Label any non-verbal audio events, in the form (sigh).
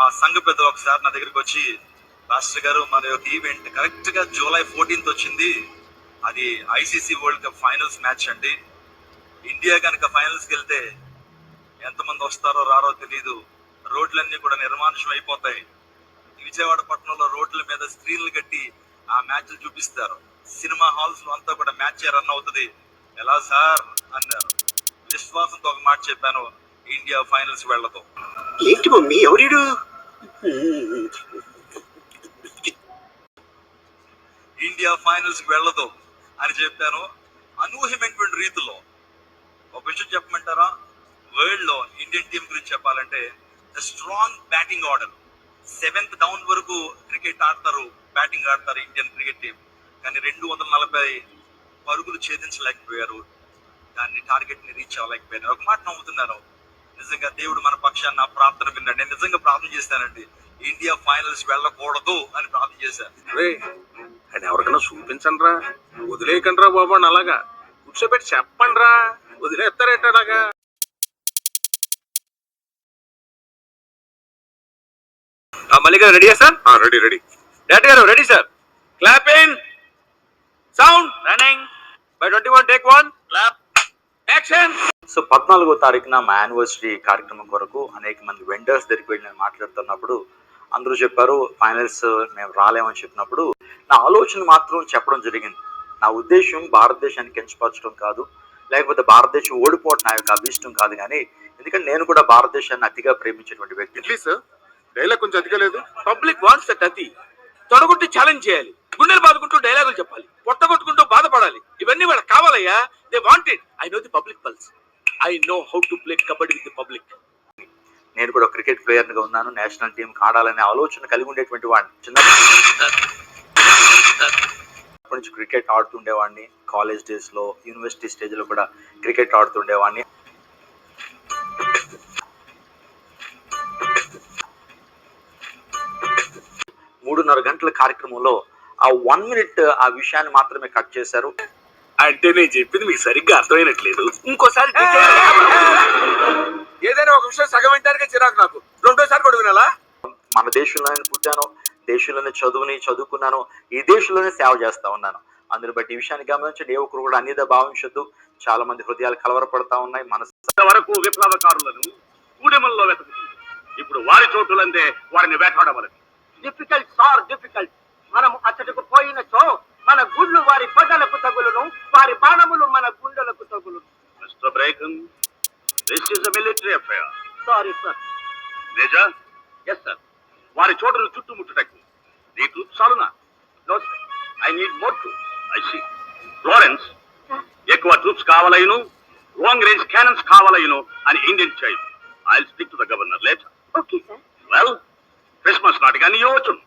మా సంఘ పెద్ద ఒకసారి నా దగ్గరికి వచ్చి రాష్ట్ర గారు మన యొక్క ఈవెంట్ కరెక్ట్గా జూలై ఫోర్టీన్త్ వచ్చింది. అది ICC world cup finals match అండి. ఇండియా కనుక ఫైనల్స్కి వెళ్తే ఎంతమంది వస్తారో రారో తెలియదు రోడ్లన్నీ కూడా నిర్మానుషం అయిపోతాయి. విజయవాడ పట్టణంలో రోడ్ల మీద స్క్రీన్లు కట్టి ఆ మ్యాచ్లు చూపిస్తారు. సినిమా హాల్స్లో అంతా కూడా మ్యాచ్ రన్ అవుతుంది. ఎలా సార్? అన్నారు. విశ్వాసంతో ఒక మాట చెప్పాను ఇండియా ఫైనల్స్ వెళ్ళదు. ఏంటి మమ్మీ ఎవరు ఇండియా ఫైనల్స్ వెళ్ళదు అని చెప్పాను. అనూహ్యమైనటువంటి రీతిలో ఒక విషయం చెప్పమంటారా? వరల్డ్లో ఇండియన్ టీం గురించి చెప్పాలంటే strong batting order seventh down వరకు క్రికెట్ ఆడతారు బ్యాటింగ్ ఆడతారు ఇండియన్ క్రికెట్ టీం కానీ రెండు వందల నలభై పరుగులు ఛేదించలేకపోయారు. దాన్ని టార్గెట్ని రీచ్ అవ్వలేకపోయారు ఒక మాట నమ్ముతున్నారు నిజంగా దేవుడు మన పక్షాన్ని నా ప్రార్థన విన్నాడు. నేను నిజంగా ప్రార్థన చేశానండి. ఇండియా ఫైనల్స్ వెళ్ళకూడదు అని ప్రార్థన చేశాను. రే అని ఎవరికైనా చూపించండి రా వదిలేయకండి రా బాబు అని అలాగా. కూర్చోబెట్టి చెప్పండి రా వదిలేస్తారేంటి అలాగా? మల్లిక రెడీయా సార్? Ready ready. గారు ready sir. Clap in. Sound running. By twenty one take one. Clap. Action. So పద్నాలుగో తారీఖున మా యానివర్సరీ కార్యక్రమం కొరకు అనేక మంది వెండర్స్ దగ్గరికి వెళ్ళి నేను మాట్లాడుతున్నప్పుడు అందరూ చెప్పారు ఫైనల్స్ మేము రాలేమని చెప్పినప్పుడు నా ఆలోచన మాత్రం చెప్పడం జరిగింది. నా ఉద్దేశం భారతదేశాన్ని కించపరచడం కాదు లేకపోతే భారతదేశం ఓడిపోవడం నా యొక్క అభిష్టం కాదు కానీ ఎందుకంటే నేను కూడా భారతదేశాన్ని అతిగా ప్రేమించేటువంటి వ్యక్తి. ప్లీజ్ డైలాగ్ కొంచెం అతిగా లేదు. పబ్లిక్ వాన్స్ దట్ అతి తొడగొట్టి ఛాలెంజ్ చేయాలి. గుండెలు బాదుకుంటూ డైలాగులు చెప్పాలి. పొట్టగొట్టుకుంటూ బాధపడాలి. ఇవన్నీ వాళ్ళకి కావాలయ్యా. They wanted I know the public pulse I know how to play kabaddi with the public నేను కూడా క్రికెట్ ప్లేయర్గా ఉన్నాను. నేషనల్ టీం ఆడాలనే ఆలోచన కలిగి ఉండేటువంటి వాడిని. చిన్నప్పటి నుంచి క్రికెట్ ఆడుతుండేవాడిని. కాలేజ్ డేస్లో యూనివర్సిటీ స్టేజ్లో కూడా క్రికెట్ ఆడుతుండేవాడిని. మూడున్నర గంటల కార్యక్రమంలో ఆ వన్ మినిట్ ఆ విషయాన్ని మాత్రమే కట్ చేశారు. అంటే నేను చెప్పింది మీకు సరిగ్గా అర్థమైనట్లేదు. ఇంకోసారి (laughs) ఏదైనా ఒక విషయం సగం వింటానికే చిరాకు నాకు. రెండోసారి కూడా వినాలా? మన దేశంలోనే పుట్టాను దేశంలోనే చదువుని చదువుకున్నాను ఈ దేశంలోనే సేవ చేస్తా ఉన్నాను. అందుని బట్టి ఈ విషయాన్ని గమనించండి. ఏ ఒక్కరు కూడా అన్నిదా భావించొద్దు. చాలా మంది హృదయాలు కలవరపడతా ఉన్నాయి. మనసు వరకు విప్లవకారులను కూడెమల్లో వెతుకుతుంది. ఇప్పుడు వారి చోటులందే వారిని వేటాడవలదు డిఫికల్ట్ సార్ డిఫికల్ట్ మనము అచ్చటకు పోయినచో మన గుళ్ళు వారి పగలకు తగులును వారి బాణములు మన గుండెలకు తగులును. Mister Bracken this is a military affair sorry sir major? Yes sir వారి చోటును చుట్టుముట్టుటకు. నీ troop చాలునా no sir I need more troops I see Florence ఎక్కువ ట్రూప్స్ కావాలయును లాంగ్ రేంజ్ క్యానన్స్ కావాలయును అని Indian child I speak to the governor later okay sir well Christmas నాటికి అన్ని యోచను